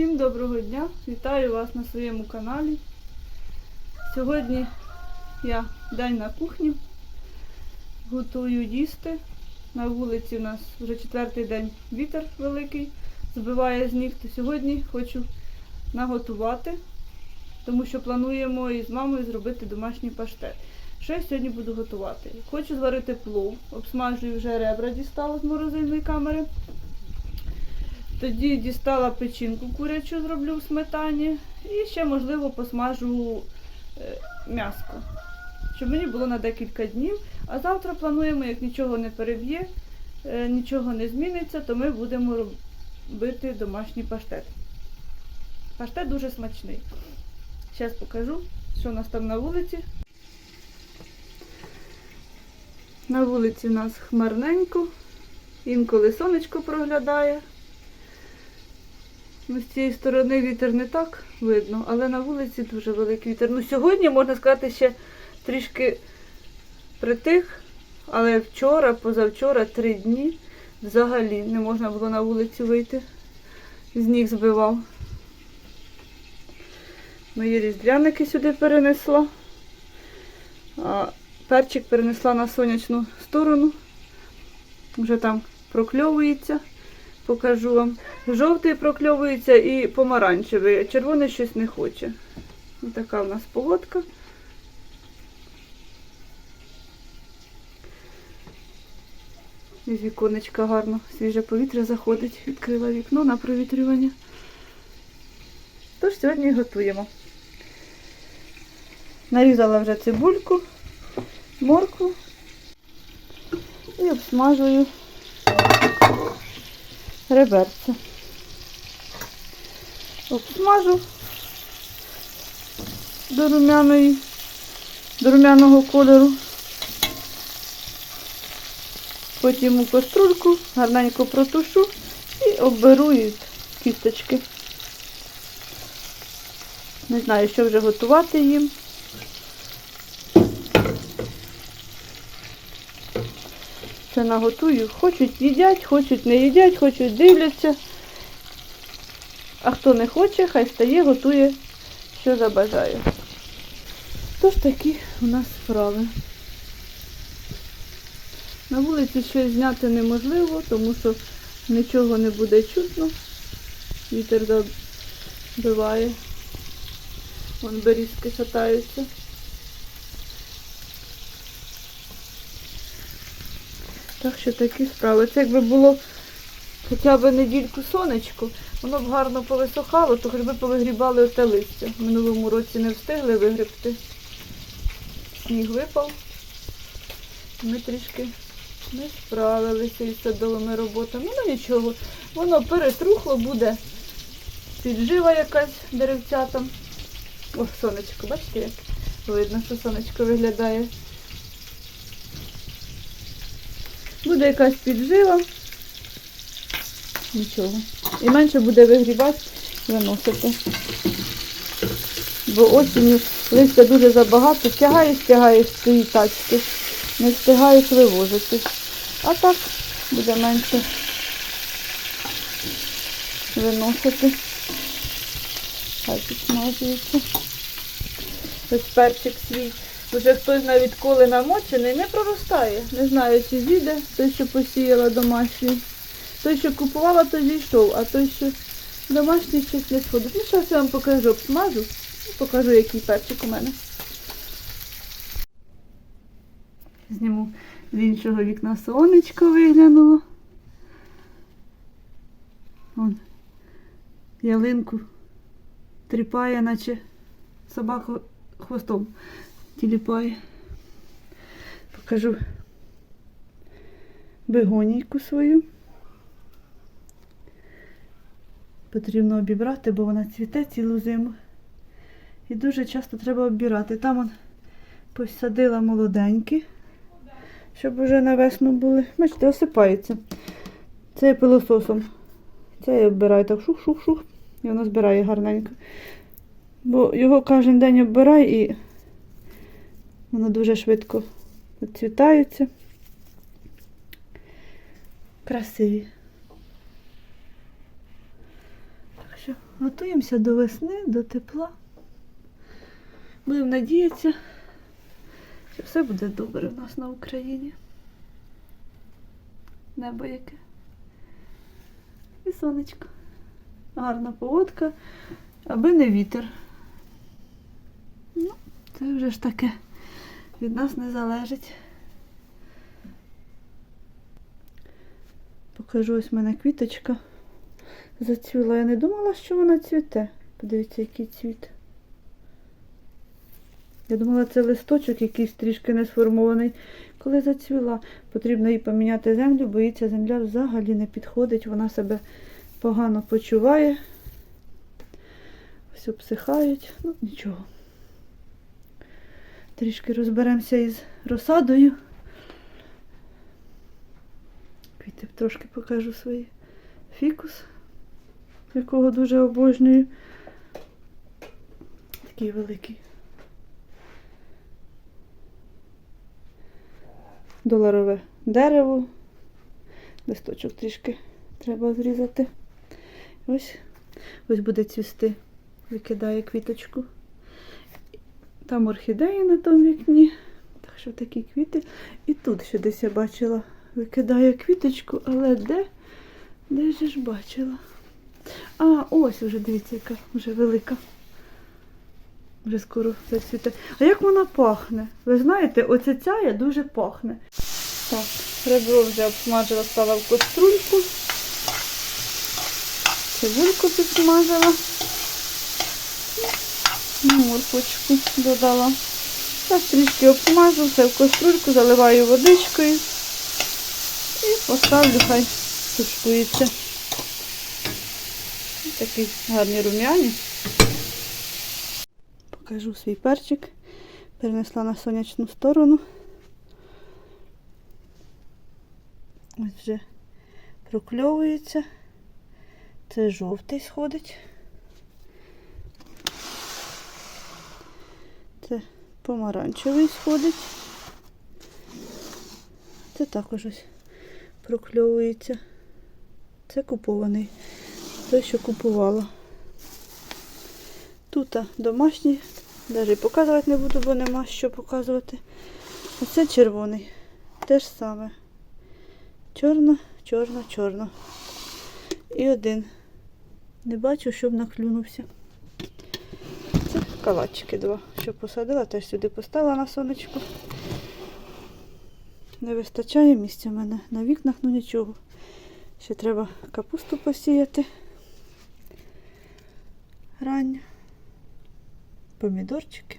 Всім доброго дня! Вітаю вас на своєму каналі. Сьогодні я день на кухні, готую їсти. На вулиці у нас вже четвертий день вітер великий, збиває з ніг. То сьогодні хочу наготувати, тому що плануємо із мамою зробити домашній паштет. Що я сьогодні буду готувати? Хочу зварити плов, обсмажую вже ребра, дістала з морозильної камери. Тоді дістала печінку курячу, зроблю в сметані. І ще, можливо, посмажу е, м'яско. Щоб мені було на декілька днів. А завтра плануємо, як нічого не переб'є, е, нічого не зміниться, то ми будемо робити домашній паштет. Паштет дуже смачний. Зараз покажу, що у нас там на вулиці. На вулиці у нас хмарненько, інколи сонечко проглядає. Ну, з цієї сторони вітер не так видно, але на вулиці дуже великий вітер. Ну, сьогодні, можна сказати, ще трішки притих, але вчора, позавчора, три дні взагалі не можна було на вулицю вийти. З ніг збивав. Мої різдвяники сюди перенесла. А перчик перенесла на сонячну сторону. Вже там прокльовується покажу вам. Жовтий прокльовується і помаранчевий, червоний щось не хоче. Ось така у нас погодка. З віконечка гарно, свіже повітря заходить, відкрила вікно на провітрювання. Тож сьогодні готуємо. Нарізала вже цибульку, моркву і обсмажую реберця. Обсмажу до румяної, до румяного кольору. Потім у каструльку гарненько протушу і оберу із кісточки. Не знаю, що вже готувати їм. Це наготую. Хочуть їдять, хочуть не їдять, хочуть дивляться. А хто не хоче, хай стає, готує, що забажає. Тож такі у нас справи. На вулиці щось зняти неможливо, тому що нічого не буде чутно. Вітер забиває. Вон берізки шатаються. Так що такі справи. Це якби було хоча б недільку сонечко, воно б гарно повисохало, то хоч би повигрібали оте листя. В минулому році не встигли вигрібти. Сніг випав. Ми трішки не справилися із садовими роботами. Ну нічого, воно перетрухло, буде піджива якась деревцятам. О, сонечко, бачите, як видно, що сонечко виглядає. Буде якась піджива. Нічого. І менше буде вигрібати і виносити. Бо осінню листя дуже забагато, стягаєш, стягаєш цієї тачки, не встигаєш вивозити. А так буде менше виносити. Хай підсмажується. Ось перчик свій. Вже хтось навіть коли намочений, не проростає. Не знаю, чи зійде той, що посіяла домашній. Той, що купувала, то зійшов, а той, що домашній щось не сходить. Ну, зараз я вам покажу, обсмажу і покажу, який перчик у мене. Зніму з іншого вікна сонечко виглянуло. Вон, ялинку тріпає, наче собака хвостом тіліпає. Покажу бегонійку свою. Потрібно обібрати, бо вона цвіте цілу зиму. І дуже часто треба оббирати. Там он посадила молоденькі, щоб вже на весну були. Бачите, осипається. Це я пилососом. Це я оббираю так шух-шух-шух. І воно збирає гарненько. Бо його кожен день оббирай і воно дуже швидко відцвітаються. Красиві. Так що готуємося до весни, до тепла. Будемо надіятися, що все буде добре в нас на Україні. Небо яке. І сонечко. Гарна погодка, аби не вітер. Ну, це вже ж таке. Від нас не залежить. Покажу ось в мене квіточка. Зацвіла. Я не думала, що вона цвіте. Подивіться, який цвіт. Я думала, це листочок якийсь трішки не сформований. Коли зацвіла, потрібно їй поміняти землю, бо їй ця земля взагалі не підходить, вона себе погано почуває. Все обсихають, ну нічого. Трішки розберемося із розсадою. Квіти трошки покажу свої фікус, якого дуже обожнюю. Такий великий. Доларове дерево. Листочок трішки треба зрізати. Ось, ось буде цвісти. Викидає квіточку. Там орхідеї на тому вікні. Так що такі квіти. І тут ще десь я бачила. Викидає квіточку, але де? Де ж бачила? А, ось вже дивіться, яка вже велика. Вже скоро зацвіте. А як вона пахне? Ви знаєте, оця ця дуже пахне. Так, ребро вже обсмажила, стала в каструльку. Цибульку підсмажила. Морквочку додала. Зараз трішки обсмажу, все в каструльку, заливаю водичкою і поставлю, хай тушкується. Ось Такі гарні рум'яні. Покажу свій перчик. Перенесла на сонячну сторону. Ось вже прокльовується. Це жовтий сходить. Це помаранчевий сходить. Це також ось прокльовується. Це купований. Той, що купувала. Тут домашній, навіть показувати не буду, бо нема що показувати. Оце червоний. Те ж саме. Чорно, чорно, чорно. І один. Не бачу, щоб наклюнувся. Калачики два, що посадила, теж сюди поставила на сонечку. Не вистачає місця в мене на вікнах, ну нічого. Ще треба капусту посіяти. Рання. Помідорчики.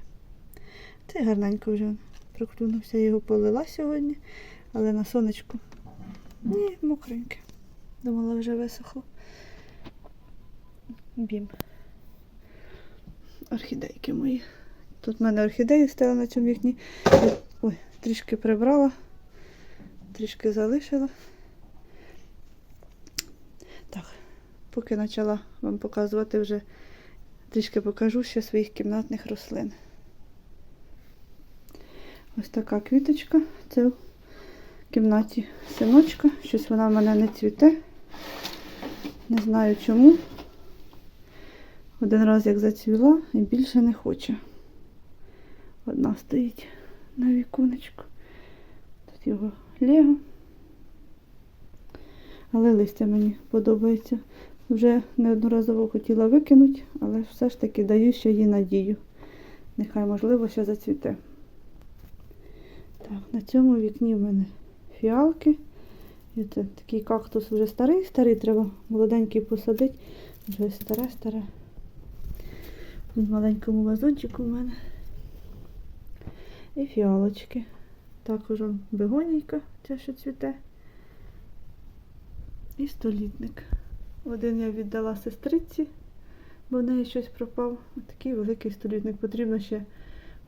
Це гарненько вже проклюнувся, його полила сьогодні, але на сонечку. Ні, мокреньке. Думала, вже висохло. Бім. Орхідейки мої. Тут в мене орхідеї стояли на цьому вікні. Ой, трішки прибрала, трішки залишила. Так, поки почала вам показувати вже, трішки покажу ще своїх кімнатних рослин. Ось така квіточка. Це в кімнаті синочка. Щось вона в мене не цвіте. Не знаю чому. Один раз як зацвіла і більше не хоче. Одна стоїть на віконечку. Тут його лего. Але листя мені подобається. Вже неодноразово хотіла викинути, але все ж таки даю ще їй надію. Нехай, можливо, ще зацвіте. Так, на цьому вікні в мене фіалки. Це такий кактус вже старий, старий, треба молоденький посадити. Вже старе, В маленькому вазончику в мене. І фіалочки. Також он бегонійка, ця що цвіте. І столітник. Один я віддала сестриці, бо в неї щось пропав. Такий великий столітник. Потрібно ще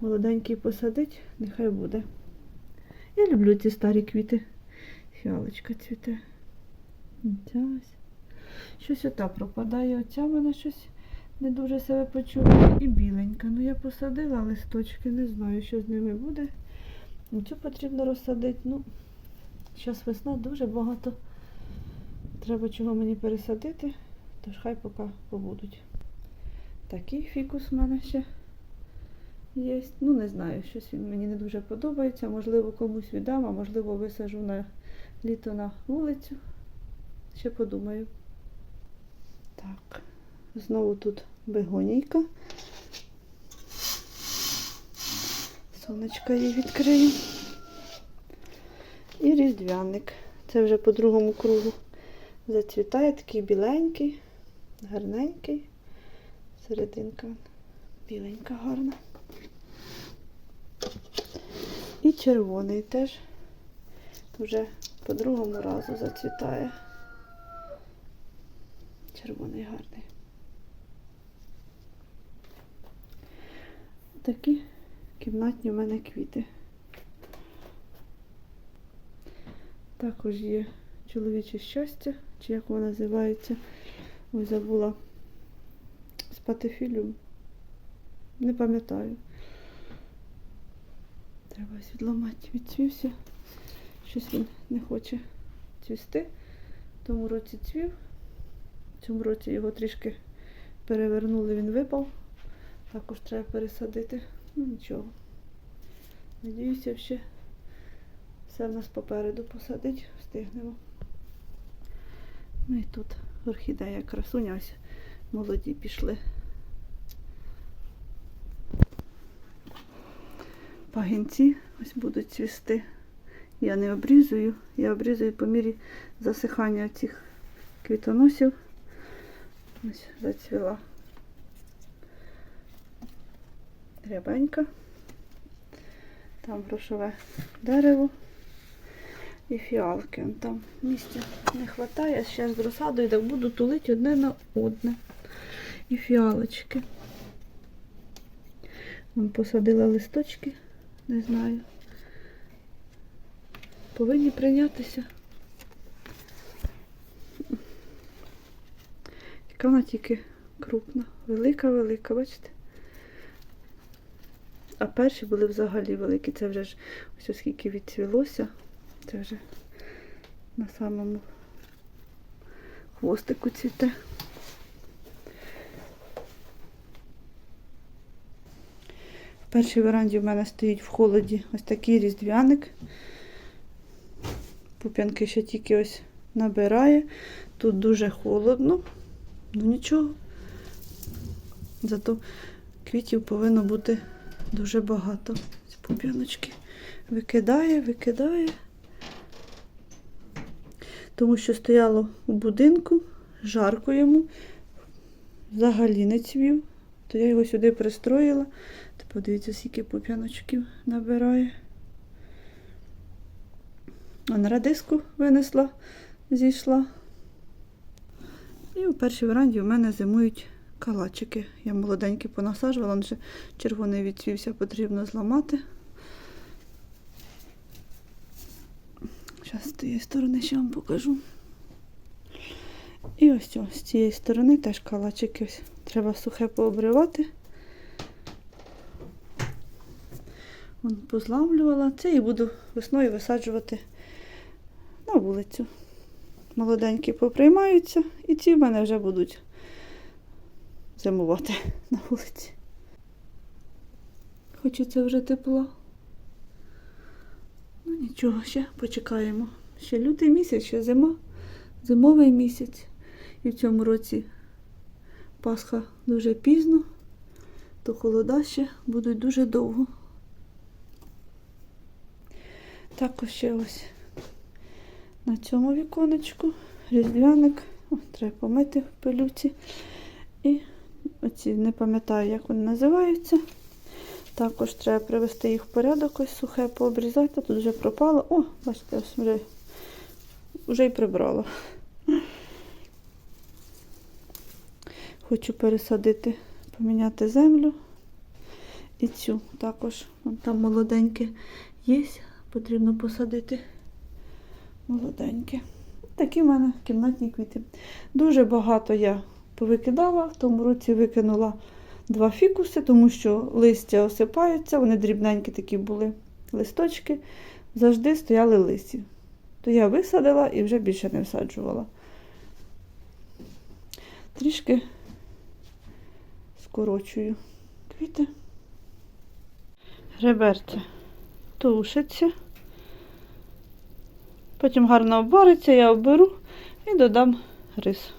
молоденький посадити, нехай буде. Я люблю ці старі квіти. Фіалочка цвіте. Ось. Щось ота пропадає. Оця в мене щось не дуже себе почуває. І біленька. Ну я посадила листочки, не знаю, що з ними буде. Цю потрібно розсадити. Ну, зараз весна дуже багато. Треба чого мені пересадити. Тож хай поки побудуть. Такий фікус в мене ще є. Ну, не знаю, щось він мені не дуже подобається. Можливо, комусь віддам, а можливо, висажу на літо на вулицю. Ще подумаю. Так, знову тут бегонійка. Сонечка її відкрию. І різдвяник. Це вже по другому кругу зацвітає, такий біленький, гарненький. Серединка біленька гарна. І червоний теж вже по другому разу зацвітає. Червоний гарний. Такі кімнатні в мене квіти. Також є чоловіче щастя, чи як воно називається. Ой, забула. Спатифіліум. Не пам'ятаю. Треба ось відламати. Відцвівся. Щось він не хоче цвісти. В тому році цвів. В цьому році його трішки перевернули, він випав. Також треба пересадити. Ну нічого. Надіюся, ще все в нас попереду посадить, встигнемо. Ну і тут орхідея красуня, ось молоді пішли. Пагінці ось будуть цвісти. Я не обрізую, я обрізую по мірі засихання цих квітоносів. Ось зацвіла рябенька. Там грошове дерево і фіалки. Там місця не вистачає. Зараз з розсадою так буду тулити одне на одне. І фіалочки. Вон посадила листочки, не знаю. Повинні прийнятися. Яка вона тільки крупна, велика-велика, бачите? А перші були взагалі великі. Це вже ж ось оскільки відцвілося. Це вже на самому хвостику цвіте. В першій веранді в мене стоїть в холоді ось такий різдвяник. Пуп'янки ще тільки ось набирає. Тут дуже холодно, ну нічого. Зато квітів повинно бути дуже багато. Ці пуп'яночки викидає, викидає. Тому що стояло у будинку, жарко йому, взагалі не цвів. То я його сюди пристроїла. Та подивіться, скільки пуп'яночків набирає. А на радиску винесла, зійшла. І у першій веранді у мене зимують калачики. Я молоденькі понасаджувала, вже червоний відцвівся, потрібно зламати. Зараз з тієї сторони ще вам покажу. І ось цього, з цієї сторони теж калачики. Ось. Треба сухе пообривати. Вон позламлювала. Це і буду весною висаджувати на вулицю. Молоденькі поприймаються, і ці в мене вже будуть зимувати на вулиці. Хочеться вже тепла. Ну нічого, ще почекаємо. Ще лютий місяць, ще зима, зимовий місяць. І в цьому році Пасха дуже пізно, то холода ще будуть дуже довго. Також ще ось на цьому віконечку різдвяник. О, треба помити в пилюці. І оці не пам'ятаю, як вони називаються. Також треба привести їх в порядок, ось сухе пообрізати. Тут вже пропало. О, бачите, ось вже, вже й прибрала. Хочу пересадити, поміняти землю. І цю також. Вон там молоденьке є, потрібно посадити молоденьке. Такі в мене кімнатні квіти. Дуже багато я повикидала. В тому році викинула два фікуси, тому що листя осипаються, вони дрібненькі такі були листочки, завжди стояли лисі. То я висадила і вже більше не всаджувала. трішки скорочую квіти. Реберця тушиться. Потім гарно обвариться, я оберу і додам рис.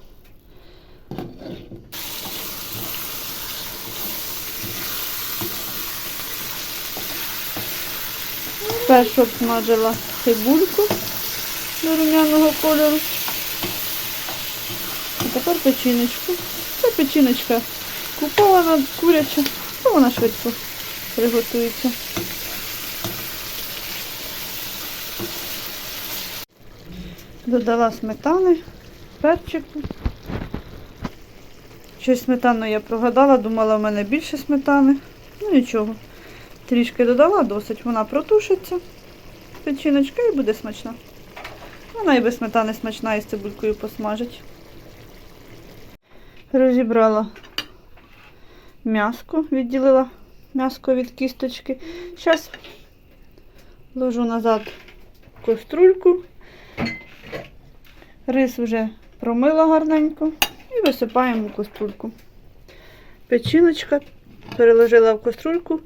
Першу обсмажила цибульку до рум'яного кольору. А тепер печіночку. Це печіночка купована, куряча, то вона швидко приготується. Додала сметани, перчику. Щось сметану я прогадала, думала, в мене більше сметани. Ну нічого. Трішки додала, досить вона протушиться. Печіночка і буде смачна. Вона і без сметани смачна і з цибулькою посмажить. Розібрала м'яско, відділила м'яско від кісточки. Зараз ложу назад в каструльку. Рис вже промила гарненько і висипаємо в каструльку. Печіночка переложила в каструльку,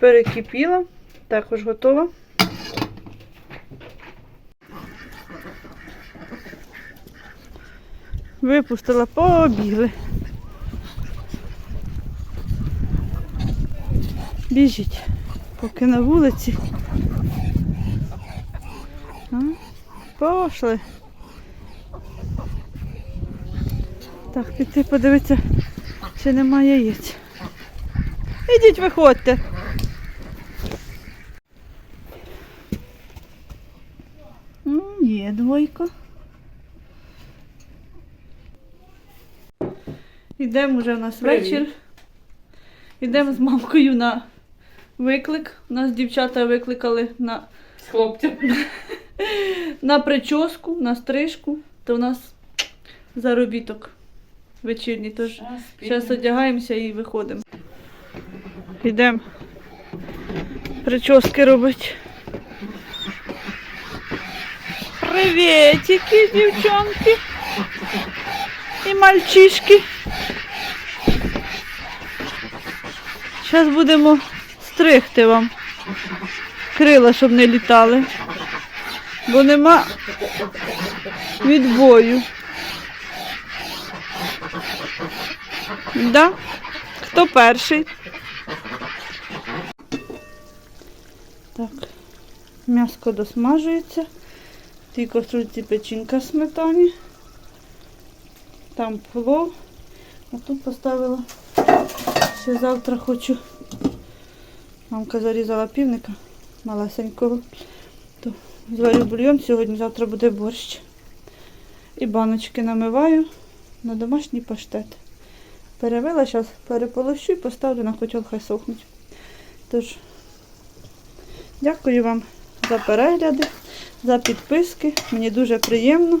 перекипіла, також готова. Випустила, побігли. Біжіть, поки на вулиці. А? Пошли. Так, піти подивитися, чи немає яєць. Ідіть, виходьте. Є двойка. Йдемо вже в нас Привіт. вечір. Йдемо з мамкою на виклик. Нас дівчата викликали на, З хлопцем. на прическу, на стрижку. То в нас заробіток вечірній. Тож зараз одягаємося і виходимо. Йдемо прически робити. Привітики, дівчонки і мальчишки. Зараз будемо стригти вам крила, щоб не літали. Бо нема відбою. Да? Хто перший? Так, м'яско досмажується. Тій каструльці печінка сметані. Там плов. А тут поставила. Ще завтра хочу. Мамка зарізала півника малесенького. То зварю бульйон, сьогодні, завтра буде борщ. І баночки намиваю на домашній паштет. Перевела, зараз переполощу і поставлю на котел, хай сохнуть. Тож, дякую вам за перегляди, за підписки. Мені дуже приємно.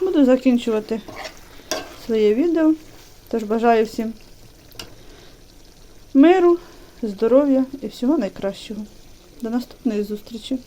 Буду закінчувати своє відео. Тож бажаю всім миру, здоров'я і всього найкращого. До наступної зустрічі!